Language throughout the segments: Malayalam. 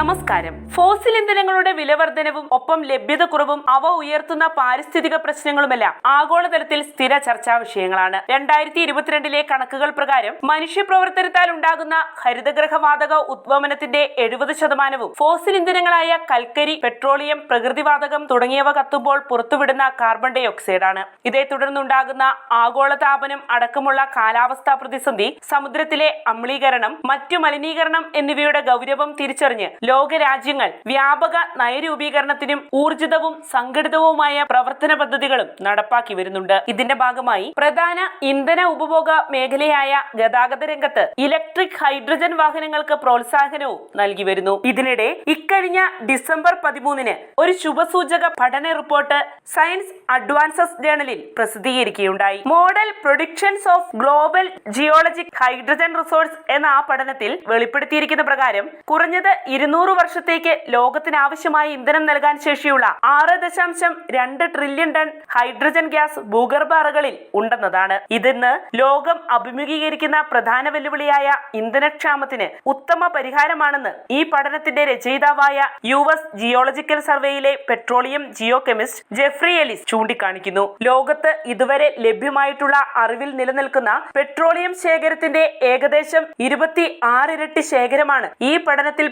നമസ്കാരം. ഫോസിൽ ഇന്ധനങ്ങളുടെ വിലവർദ്ധനവും ഒപ്പം ലഭ്യത കുറവും അവ ഉയർത്തുന്ന പാരിസ്ഥിതിക പ്രശ്നങ്ങളുമെല്ലാം ആഗോളതലത്തിൽ സ്ഥിര ചർച്ചാ വിഷയങ്ങളാണ്. രണ്ടായിരത്തി ഇരുപത്തിരണ്ടിലെ കണക്കുകൾ പ്രകാരം മനുഷ്യപ്രവർത്തനത്താൽ ഉണ്ടാകുന്ന ഹരിതഗ്രഹവാതക ഉദ്വമനത്തിന്റെ എഴുപത് ശതമാനവും ഫോസിൽ ഇന്ധനങ്ങളായ കൽക്കരി പെട്രോളിയം പ്രകൃതിവാതകം തുടങ്ങിയവ കത്തുമ്പോൾ പുറത്തുവിടുന്ന കാർബൺ ഡൈ ഓക്സൈഡാണ് ഇതേ തുടർന്നുണ്ടാകുന്ന ആഗോളതാപനം അടക്കമുള്ള കാലാവസ്ഥാ പ്രതിസന്ധി സമുദ്രത്തിലെ അമ്ലീകരണം മറ്റു മലിനീകരണം എന്നിവയുടെ ഗൗരവം തിരിച്ചറിഞ്ഞ് ലോകരാജ്യങ്ങൾ വ്യാപക നയരൂപീകരണത്തിനും ഊർജിതവും സംഘടിതവുമായ പ്രവർത്തന പദ്ധതികളും നടപ്പാക്കി വരുന്നുണ്ട്. ഇതിന്റെ ഭാഗമായി പ്രധാന ഇന്ധന ഉപഭോഗ മേഖലയായ ഗതാഗത രംഗത്ത് ഇലക്ട്രിക് ഹൈഡ്രജൻ വാഹനങ്ങൾക്ക് പ്രോത്സാഹനവും നൽകി വരുന്നു. ഇതിനിടെ ഇക്കഴിഞ്ഞ ഡിസംബർ പതിമൂന്നിന് ഒരു ശുഭസൂചക പഠന റിപ്പോർട്ട് സയൻസ് അഡ്വാൻസസ് ജേണലിൽ പ്രസിദ്ധീകരിക്കുകയുണ്ടായി. Model predictions of global geologic hydrogen resource എന്ന ആ പഠനത്തിൽ വെളിപ്പെടുത്തിയിരിക്കുന്ന പ്രകാരം കുറഞ്ഞത് ഇരുന്നൂറ് വർഷത്തേക്ക് ലോകത്തിന് ആവശ്യമായ ഇന്ധനം നൽകാൻ ശേഷിയുള്ള ആറ് ദശാംശം രണ്ട് ട്രില്യൺ ടൺ ഹൈഡ്രജൻ ഗ്യാസ് ഭൂഗർഭ അറകളിൽ ഉണ്ടെന്നതാണ്. ഇതിന്ന് ലോകം അഭിമുഖീകരിക്കുന്ന പ്രധാന വെല്ലുവിളിയായ ഇന്ധനക്ഷാമത്തിന് ഉത്തമ പരിഹാരമാണെന്ന് ഈ പഠനത്തിന്റെ രചയിതാവായ യു എസ് ജിയോളജിക്കൽ സർവേയിലെ petroleum geochemist Jeffrey Ellis ചൂണ്ടിക്കാണിക്കുന്നു. ലോകത്ത് ഇതുവരെ ലഭ്യമായിട്ടുള്ള അറിവിൽ നിലനിൽക്കുന്ന പെട്രോളിയം ശേഖരത്തിന്റെ ഏകദേശം ഇരുപത്തി ഇരട്ടി ശേഖരമാണ് ഈ പഠനത്തിൽ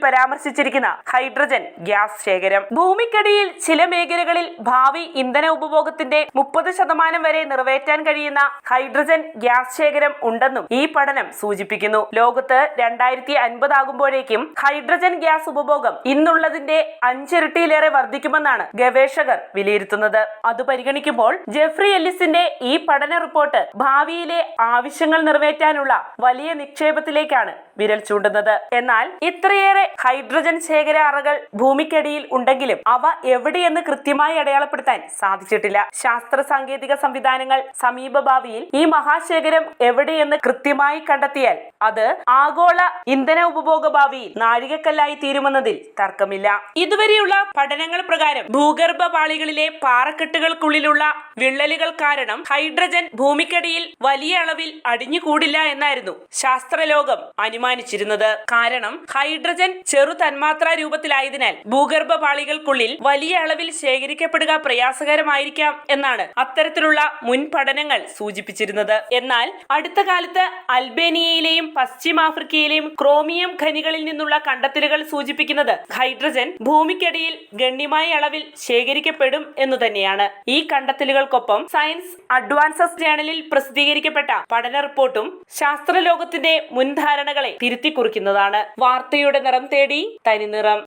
പരാമർശിച്ചിരിക്കുന്ന ഹൈഡ്രജൻ ഗ്യാസ് ശേഖരം. ഭൂമിക്കടിയിൽ ചില മേഖലകളിൽ ഭാവി ഇന്ധന ഉപഭോഗത്തിന്റെ മുപ്പത് ശതമാനം വരെ നിറവേറ്റാൻ കഴിയുന്ന ഹൈഡ്രജൻ ഗ്യാസ് ശേഖരം ഉണ്ടെന്നും ഈ പഠനം സൂചിപ്പിക്കുന്നു. ലോകത്ത് രണ്ടായിരത്തി അൻപതാകുമ്പോഴേക്കും ഹൈഡ്രജൻ ഗ്യാസ് ഉപഭോഗം ഇന്നുള്ളതിന്റെ അഞ്ചിരട്ടിയിലേറെ വർദ്ധിക്കുമെന്നാണ് ഗവേഷകർ വിലയിരുത്തുന്നത്. അത് പരിഗണിക്കുമ്പോൾ ജെഫ്രി എല്ലിസിന്റെ ഈ പഠന റിപ്പോർട്ട് ഭാവിയിലെ ആവശ്യങ്ങൾ നിറവേറ്റാനുള്ള വലിയ നിക്ഷേപത്തിലേക്കാണ് വിരൽ ചൂണ്ടുന്നത്. എന്നാൽ ഇത്രയേറെ ഹൈഡ്രജൻ ശേഖര അറകൾ ഭൂമിക്കടിയിൽ ഉണ്ടെങ്കിലും അവ എവിടെയെന്ന് കൃത്യമായി അടയാളപ്പെടുത്താൻ സാധിച്ചിട്ടില്ല. ശാസ്ത്ര സാങ്കേതിക സംവിധാനങ്ങൾ സമീപ ഭാവിയിൽ ഈ മഹാശേഖരം എവിടെയെന്ന് കൃത്യമായി കണ്ടെത്തിയാൽ അത് ആഗോള ഇന്ധന ഉപഭോഗ ഭാവിയിൽ നാഴികക്കല്ലായി തീരുമെന്നതിൽ തർക്കമില്ല. ഇതുവരെയുള്ള പഠനങ്ങൾ പ്രകാരം ഭൂഗർഭ പാളികളിലെ പാറക്കെട്ടുകൾക്കുള്ളിലുള്ള വിള്ളലുകൾ കാരണം ഹൈഡ്രജൻ ഭൂമിക്കടിയിൽ വലിയ അളവിൽ അടിഞ്ഞുകൂടില്ല എന്നായിരുന്നു ശാസ്ത്രലോകം അനുമാനിച്ചിരുന്നത്. കാരണം ഹൈഡ്രജൻ ചെറു തന്മാത്രാ രൂപത്തിലായതിനാൽ ഭൂഗർഭ പാളികൾക്കുള്ളിൽ വലിയ അളവിൽ ശേഖരിക്കപ്പെടുക പ്രയാസകരമായിരിക്കാം എന്നാണ് അത്തരത്തിലുള്ള മുൻ പഠനങ്ങൾ സൂചിപ്പിച്ചിരുന്നത്. എന്നാൽ അടുത്ത കാലത്ത് അൽബേനിയയിലെയും പശ്ചിമാഫ്രിക്കയിലെയും ക്രോമിയം ഖനികളിൽ നിന്നുള്ള കണ്ടെത്തലുകൾ സൂചിപ്പിക്കുന്നത് ഹൈഡ്രജൻ ഭൂമിക്കടിയിൽ ഗണ്യമായ അളവിൽ ശേഖരിക്കപ്പെടും എന്നു തന്നെയാണ്. ഈ കണ്ടെത്തലുകൾക്കൊപ്പം സയൻസ് അഡ്വാൻസസ് ജേണലിൽ പ്രസിദ്ധീകരിക്കപ്പെട്ട പഠന റിപ്പോർട്ടും ശാസ്ത്രലോകത്തിന്റെ മുൻധാരണകളെ തിരുത്തിക്കുറിക്കുന്നതാണ്. വാർത്തയുടെ നിറം തേടി തനിനിറം